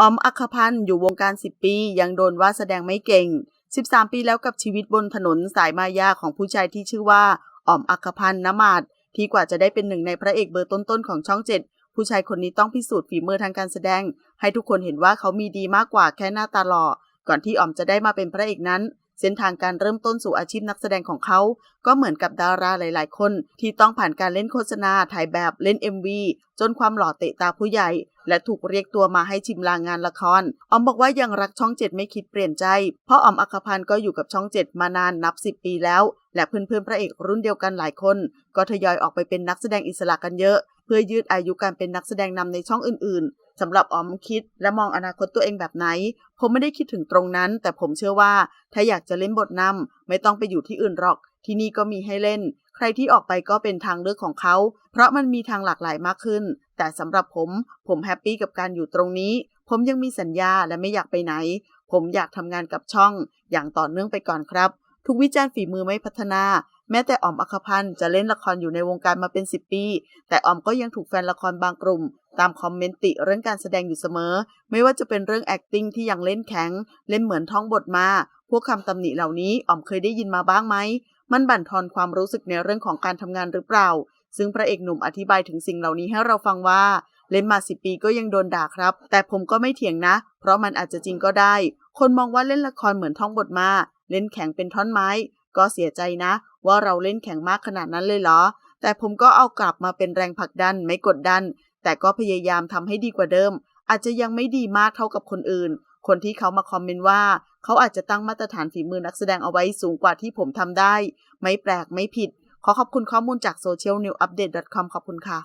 ออมอัคคพันธ์อยู่วงการ 10 ปี ยังโดนว่าแสดงไม่เก่ง 13 ปีแล้วกับชีวิตบนถนนสายมายาของผู้ชายที่ชื่อว่าออมอัคคพันธ์นมาดที่กว่าจะได้เป็นหนึ่งในพระเอกเบอร์ต้นๆของช่องเจ็ดผู้ชายคนนี้ต้องพิสูจน์ฝีมือทางการแสดง ให้ทุกคนเห็นว่าเขามีดีมากกว่าแค่หน้าตาหล่อก่อนที่ออมจะได้มาเป็นพระเอกนั้น เส้นทางการเริ่มต้นสู่อาชีพนักแสดงของเขา ก็เหมือนกับดาราหลาย ๆ คน ที่ต้องผ่านการเล่นโฆษณา ถ่ายแบบ เล่น MV จนความหล่อเตะตาผู้ใหญ่ และถูกเรียกตัวมาให้ชิมลางงานละคร ออมบอกว่ายังรักช่องเจ็ดไม่คิดเปลี่ยนใจ เพราะออมอัคพันธ์ก็อยู่กับช่องเจ็ดมานานนับ 10 ปีแล้ว และเพื่อนๆพระเอกรุ่นเดียวกันหลายคน ก็ทยอยออกไปเป็นนักแสดงอิสระกันเยอะ เพื่อยืดอายุการเป็นนักแสดงนำในช่องอื่นๆสำหรับออมคิดและมองอนาคตตัวเองแบบไหน ผมไม่ได้คิดถึงตรงนั้น แต่ผมเชื่อว่าถ้าอยากจะเล่นบทนำไม่ต้องไปอยู่ที่อื่นหรอก ที่นี่ก็มีให้เล่น ใครที่ออกไปก็เป็นทางเลือกของเขา เพราะมันมีทางหลากหลายมากขึ้น แต่สำหรับผมผมแฮปปี้กับการอยู่ตรงนี้ ผมยังมีสัญญาและไม่อยากไปไหน ผมอยากทำงานกับช่อง อย่างต่อเนื่องไปก่อนครับทุกวิจารณ์ฝีมือไม่พัฒนา แม้แต่ออมอัคพันธ์จะเล่นละครอยู่ในวงการมาเป็น 10 ปี แต่ออมก็ยังถูกแฟนละครบางกลุ่ม ตามคอมเมนต์ติเรื่องการแสดงอยู่เสมอ ไม่ว่าจะเป็นเรื่อง acting ที่ยังเล่นแข็ง เล่นเหมือนท่องบทมา พวกคำตำหนิเหล่านี้ออมเคยได้ยินมาบ้างไหม มันบั่นทอนความรู้สึกในเรื่องของการทำงานหรือเปล่า ซึ่งพระเอกหนุ่มอธิบายถึงสิ่งเหล่านี้ให้เราฟังว่าเล่นมาสิปีก็ยังโดนด่าครับ แต่ผมก็ไม่เถียงนะ เพราะมันอาจจะจริงก็ได้ คนมองว่าเล่นละครเหมือนท่องบทมา เล่นแข็งเป็นท่อนไม้ ก็เสียใจนะ ว่าเราเล่นแข็งมากขนาดนั้นเลยเหรอ แต่ผมก็เอากลับมาเป็นแรงผลักดันไม่กดดัน แต่ก็พยายามทำให้ดีกว่าเดิม อาจจะยังไม่ดีมากเท่ากับคนอื่น คนที่เขามาคอมเมนต์ว่า เขาอาจจะตั้งมาตรฐานฝีมือนักแสดงเอาไว้สูงกว่าที่ผมทำได้ ไม่แปลกไม่ผิด ขอขอบคุณข้อมูลจาก socialnewupdate.com ขอบคุณค่ะ